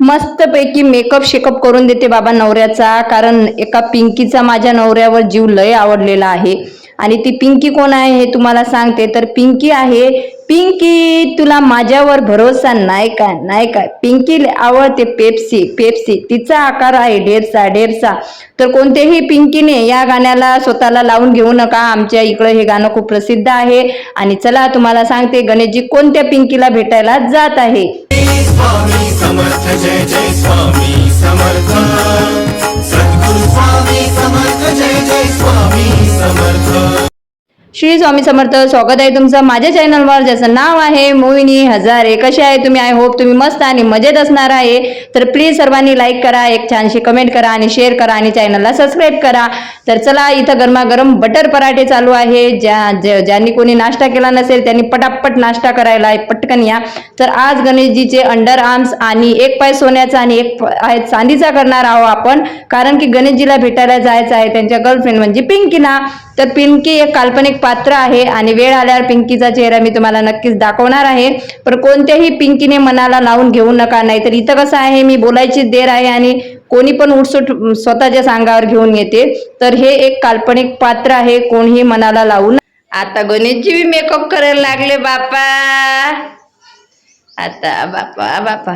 मस्तपैकी makeup shake up करून देते बाबा नवऱ्याचा. कारण एका पिंकीचा माझ्या नवऱ्यावर जीव लय आवडलेला आहे. आणि ती पिंकी कोण आहे हे तुम्हाला सांगते. तर पिंकी आहे. पिंकी तुला माझ्यावर भरोसा नाही काय नाही काय पिंकीला आवडते पेप्सी पेप्सी. तिचा आकार आहे ढेरसा ढेरसा तर कोणत्याही पिंकीने या गाण्याला स्वतःला लावून घेऊ नका. आमच्या इकडं हे गाणं खूप प्रसिद्ध आहे. आणि चला तुम्हाला सांगते गणेशजी कोणत्या पिंकीला भेटायला जात आहे? स्वामी समर्थ जय जय स्वामी समर्थ. श्री स्वामी समर्थ स्वागत आहे तुमचं माझ्या चॅनलवर ज्याचं नाव आहे मोहिनी हजारे. कसे आहे तुम्ही? आय होप तुम्ही मस्त आणि मजेत असणार आहे. तर प्लीज सर्वांनी लाईक करा एक छानशी कमेंट करा आणि शेअर करा आणि चॅनलला सबस्क्राईब करा. तर चला इथं गरमागरम बटर पराठे चालू आहे. ज्या ज्या- ज्यांनी कोणी नाश्ता केला नसेल त्यांनी पटापट नाश्ता करायला आहे पटकन या. तर आज गणेशजीचे अंडर आर्म्स आणि एक पाय सोन्याचा आणि एक प- आहे चांदीचा करणार आहोत आपण. कारण की गणेशजीला भेटायला जायचं आहे त्यांच्या गर्लफ्रेंड म्हणजे पिंकीला तर पिंकी एक काल्पनिक पात्र आहे आणि वेळ आल्यावर पिंकीचा चेहरा मी तुम्हाला नक्कीच दाखवणार आहे. पण कोणत्याही पिंकीने मनाला लावून घेऊ नका नाही तर इथं कसं आहे मी बोलायची देर आहे आणि कोणी पण उठसूट स्वतःच्या सांगावर घेऊन येते. तर हे एक काल्पनिक पात्र आहे कोणीही मनाला लावून आता गणेशजी बी मेकअप करायला लागले बापा आता बापा बापा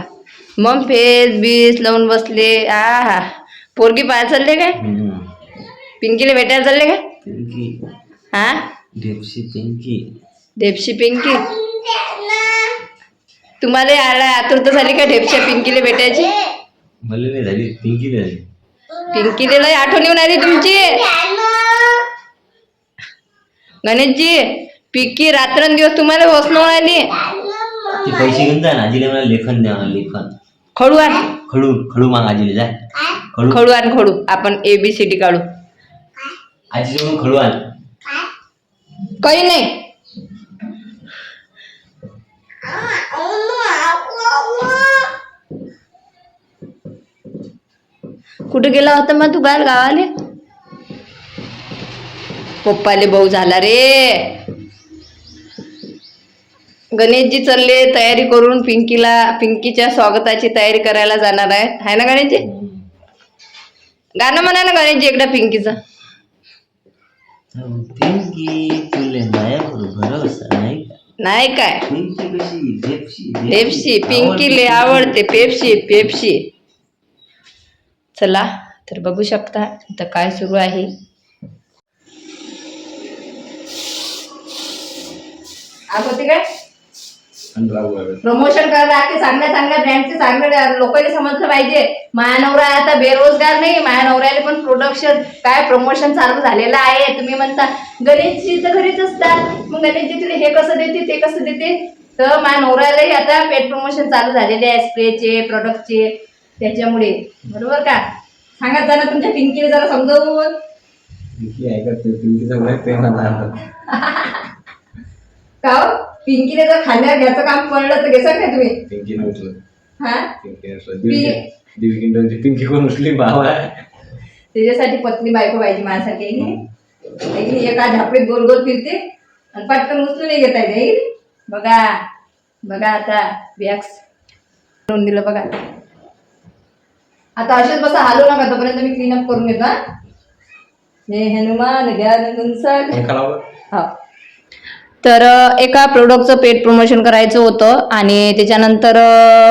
मग फेस बीस लावून बसले. आ हा पोरगी पाहायला चालले काय? पिंकीला भेटायला चालले काय? पिंकी. हा? डेप्सी पिंकी. ढेपशी पिंकी? तुम्हाला आला आतुरता झाली का ढेपच्या पिंकीला भेटायची? मला नाही झाली पिंकी झाली. पिंकीला लय आठवण येऊन आली तुमची. गणेशजी पिंकी रात्रंदिवस तुम्हाला बसणं आली. ती पैसे घेऊन जा ना आजीला मला लेखन द्या मला लेखन. खडू आण. खडू खडू माग आजीला जाय खडू. खडू आण खडू. आपण ए बी सी डी काढू. खडू आण. काही नाही. कुठे गेला होता मग तू गाल गावाले? पप्पाले भाऊ झाला रे. गणेशजी चालले तयारी करून पिंकीला पिंकीच्या स्वागताची तयारी करायला जाणार आहे हाय ना गणेशजी? गाणं म्हणा ना गणेशजी एकदा पिंकीचं. पिंकी. भरोसा नाही का? नाही काय? पिंकी कशी पेप्सी पिंकीले आवडते पेप्सी पेप्सी चला तर बघू शकता इथं काय सुरू आहे. होते काय? प्रमोशन करायला लागते चांगल्या चांगल्या ब्रँडचे चांगल्या लोकांनी समजलं पाहिजे. माया नवरा आता बेरोजगार नाही माया नवऱ्याने पण प्रोडक्शन काय प्रमोशन चालू झालेलं आहे तुम्ही म्हणता गणेशजी तर घरीच असतात. मग गणेशजी तुला हे कसं देते ते कसं देते? तर माझ्या नवऱ्यालाही आता पेट प्रमोशन चालू झालेले आहे स्प्रेचे प्रोडक्टचे त्याच्यामुळे बरोबर का? सांगा जरा तुमच्या पिंकीने जरा समजावून पिंकी ऐकत पिंकीचा प्रेम का? पिंकीने जर खाण्यात घ्यायचं काम पडलं तर घेसाल काय तुम्ही? पिंकी उठलं हा? पिंकी दीड किंडलची पिंकी कोण बाबा त्याच्यासाठी पत्नी बायको पाहिजे माझ्यासाठी आहे की नाही? आहे की नाही? एका झापडीत गोल गोल फिरते आणि पटकन उचलून घेता येते आहे की नाही? बघा बघा आता बॅग्स करून दिलं बघा. आता असेच बसा हालू नका तोपर्यंत मी क्लीन अप करून घेतो हा. हे हनुमान ज्ञान गुंसक हो. तर एका प्रोडक्टचं पेड प्रमोशन करायचं होतं आणि त्याच्यानंतर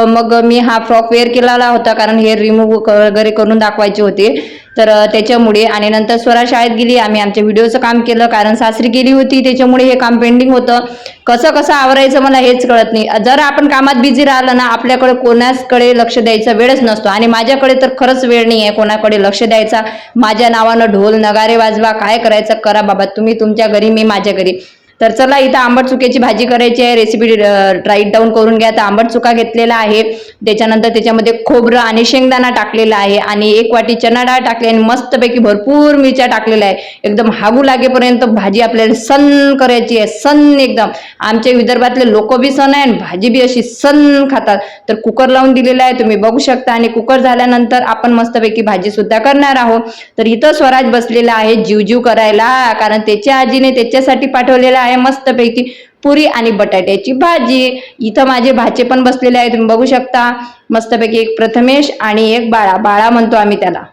मग मी हा फ्रॉक वेअर केलेला होता कारण हेअर रिमूव्ह वगैरे करून दाखवायचे होते. तर त्याच्यामुळे आणि नंतर स्वरा शाळेत गेली आम्ही आमच्या व्हिडिओचं काम केलं कारण सासरी गेली होती त्याच्यामुळे हे काम पेंडिंग होतं. कसं कसं आवरायचं मला हेच कळत नाही. जर आपण कामात बिझी राहिलं ना आपल्याकडे कोणाचकडे लक्ष द्यायचा वेळच नसतो आणि माझ्याकडे तर खरंच वेळ नाही आहे कोणाकडे लक्ष द्यायचा. माझ्या नावानं ढोल नगारे वाजवा काय करायचं? करा बाबा तुम्ही तुमच्या घरी मी माझ्या घरी. तर चला इथं आंबट चुक्याची भाजी करायची आहे. रेसिपी राईट डाऊन करून घ्या. तर आंबट चुका घेतलेला आहे. त्याच्यानंतर त्याच्यामध्ये खोबरं आणि शेंगदाणा टाकलेला आहे. आणि एक वाटी चना डाळ टाकली आणि मस्तपैकी भरपूर मिरच्या टाकलेल्या आहे. एकदम हागू लागेपर्यंत भाजी आपल्याला सण करायची आहे. सण एकदम. आमच्या विदर्भातले लोक बी सण आहे आणि भाजी बी अशी सण खातात. तर कुकर लावून दिलेला आहे. तुम्ही बघू शकता. आणि कुकर झाल्यानंतर आपण मस्तपैकी भाजी सुद्धा करणार आहोत. तर इथं स्वराज बसलेला आहे. जीव जीव करायला. कारण त्याच्या आजीने त्याच्यासाठी पाठवलेला आहे मस्तपैकी. पुरी आणि बटाट्याची भाजी. इथं माझे भाचे पण बसलेले आहे तुम्ही बघू शकता. मस्तपैकी एक प्रथमेश आणि एक बाळा. बाळा म्हणतो आम्ही त्याला.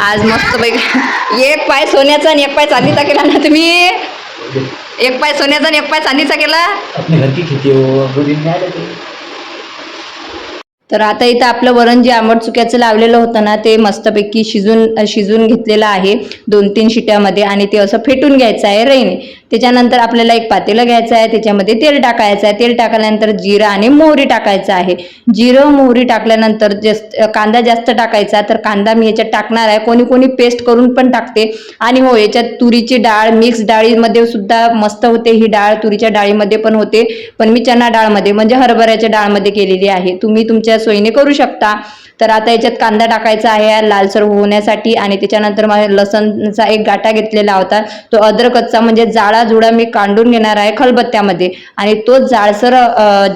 आज मस्तपैकी एक पाय सोन्याचा आणि एक पाय चांदीचा केला ना तुम्ही? एक पाय सोन्याचा आणि एक पाय चांदीचा केला? हो. तर आता इथं आपलं वरण जे आंबट चुक्याचं लावलेलं होतं ना ते मस्तपैकी शिजून शिजून घेतलेलं आहे. दोन तीन शिट्यामध्ये आणि ते असं फेटून घ्यायचं आहे. रईने. त्याच्यानंतर आपल्याला एक पातेलं घ्यायचं आहे त्याच्यामध्ये तेल टाकायचं आहे. तेल टाकल्यानंतर जिरं आणि मोहरी टाकायचं आहे. जिरं मोहरी टाकल्यानंतर जास्त कांदा जास्त टाकायचा तर कांदा मी याच्यात टाकणार आहे. कोणी कोणी पेस्ट करून पण टाकते. आणि हो याच्यात तुरीची डाळ मिक्स डाळीमध्ये सुद्धा मस्त होते. ही डाळ तुरीच्या डाळीमध्ये पण होते. पण मी चना डाळमध्ये म्हणजे हरभऱ्याच्या डाळमध्ये केलेली आहे. तुम्ही तुमच्या सोयीने करू शकता. तर आता याच्यात कांदा टाकायचा आहे लालसर होण्यासाठी. आणि त्याच्यानंतर माझ्या लसणचा एक गाटा घेतलेला होता. तो अद्रकचा म्हणजे जाळा जुडा मी कांडून घेणार आहे खलबत्त्यामध्ये. आणि तो जाळसर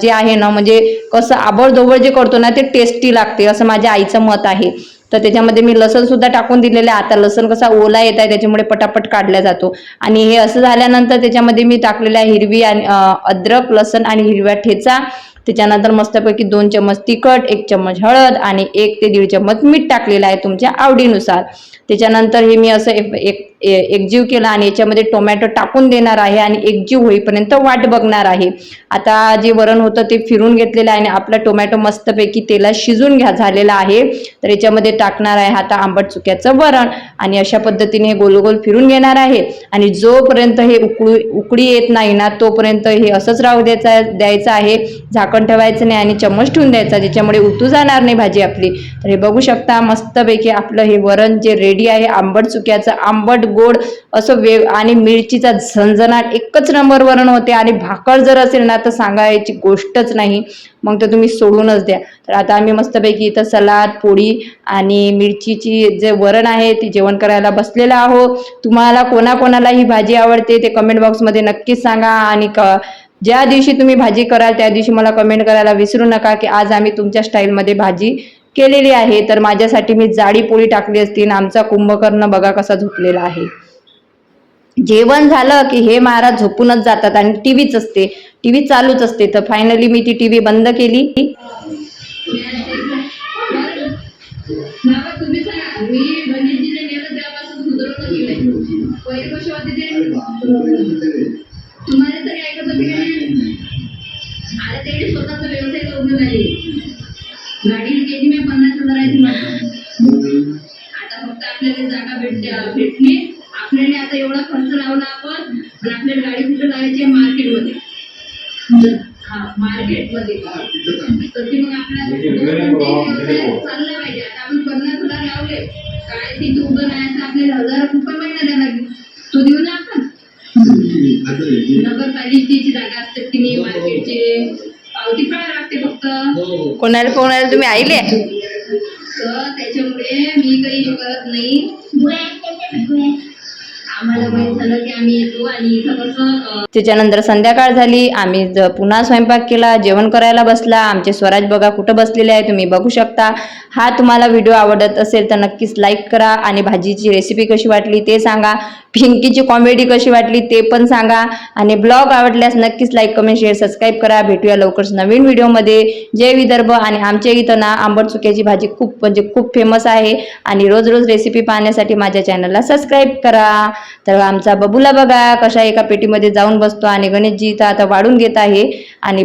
जे आहे ना म्हणजे कसं आबळदोबळ जे करतो ना ते टेस्टी लागते असं माझ्या आईचं मत आहे. तर त्याच्यामध्ये मी लसण सुद्धा टाकून दिलेलं आहे. आता लसण कसा ओला येत आहे त्याच्यामुळे पटापट काढला जातो. आणि हे असं झाल्यानंतर त्याच्यामध्ये मी टाकलेल्या हिरवी आणि अद्रक लसण आणि हिरव्या ठेचा त्याच्यानंतर मस्तपैकी दोन चम्मच तिखट एक चम्मच हळद आणि एक ते दीड चम्मच मीठ टाकलेलं आहे तुमच्या आवडीनुसार. त्याच्यानंतर हे मी असं एक एक- ए- एकजीव केला आणि याच्यामध्ये टोमॅटो टाकून देणार आहे आणि एकजीव होईपर्यंत वाट बघणार आहे. आता जे वरण होतं ते फिरून घेतलेलं आहे आणि आपला टोमॅटो मस्तपैकी तेला शिजून घ्या झालेला आहे. तर याच्यामध्ये टाकणार आहे आता आंबट चुक्याचं वरण आणि अशा पद्धतीने हे गोलगोल फिरून घेणार आहे. आणि जोपर्यंत हे उकळू उकळी येत नाही ना तोपर्यंत हे असंच राहू द्यायचं द्यायचं आहे. झाकण ठेवायचं नाही आणि चम्मच ठेवून द्यायचा ज्याच्यामुळे उतू जाणार नाही भाजी आपली. तर हे बघू शकता मस्तपैकी आपलं हे वरण जे रेडी आहे आंबट चुक्याचं आंबट गोड असं वे आणि मिरचीचा झणझणाट एकच नंबर वरण होते आणि भाकर जर असेल ना तर सांगायची गोष्टच नाही. मग तर तुम्ही सोडूनच द्या. तर आता आम्ही मस्तपैकी इथं सलाद पोळी आणि मिरचीची जे वरण आहे ते जेवण करायला बसलेलं आहो तुम्हाला कोणाकोणाला ही भाजी आवडते ते कमेंट बॉक्समध्ये नक्कीच सांगा आणि क ज्या दिवशी तुम्ही भाजी कराल त्या दिवशी मला कमेंट करायला विसरू नका की आज आम्ही तुमच्या स्टाईलमध्ये भाजी केलेली आहे. तर माझ्यासाठी मी जाडी पोळी टाकली असती आणि आमचा कुंभकर्ण बघा कसा झोपलेला आहे. जेवण झालं की हे महाराज झोपूनच जातात आणि टीव्हीच असते. टीव्ही चालूच असते. तर फायनली मी ती टीव्ही बंद केली. भेटणे आपल्याला आता एवढा खर्च लावला आपण पण आपल्याला गाडी कुठे लावायची आहे? मार्केटमध्ये. हा मार्केटमध्ये. तर ती मग आपल्याला चालला पाहिजे. आता आपण पन्नास हजार लावले. काय उभं राहायचं आपल्याला हजार रुपये महिना द्यावा लागेल. तो देऊ ना आपण. नगरपालिकेची जागा असते की नाही मार्केटचे. पावती लागते फक्त. कोणाला कोणाला तुम्ही आईले? तर त्याच्यामुळे मी काही हे करत नाही. Hmm. त्याच्यानंतर संध्याकाळ झाली. आम्ही पुन्हा स्वयंपाक केला जेवण करायला बसला. आमचे स्वराज बघा कुठं बसलेले आहे तुम्ही बघू शकता. हा तुम्हाला व्हिडिओ आवडत असेल तर नक्कीच लाईक करा आणि भाजीची रेसिपी कशी वाटली ते सांगा. पिंकीची कॉमेडी कशी वाटली ते पण सांगा. आणि ब्लॉग आवडल्यास नक्कीच लाईक कमेंट शेअर सबस्क्राईब करा. भेटूया लवकरच नवीन व्हिडिओमध्ये. जय विदर्भ आणि आमच्या इथं ना आंबट चुक्याची भाजी खूप म्हणजे खूप फेमस आहे. आणि रोज रोज रेसिपी पाहण्यासाठी माझ्या चॅनलला सबस्क्राईब करा. तर आमचा बबूला बघा कशा एका पेटीमध्ये जाऊन बसतो आणि गणेशजी इथं आता वाढून घेत आहे आणि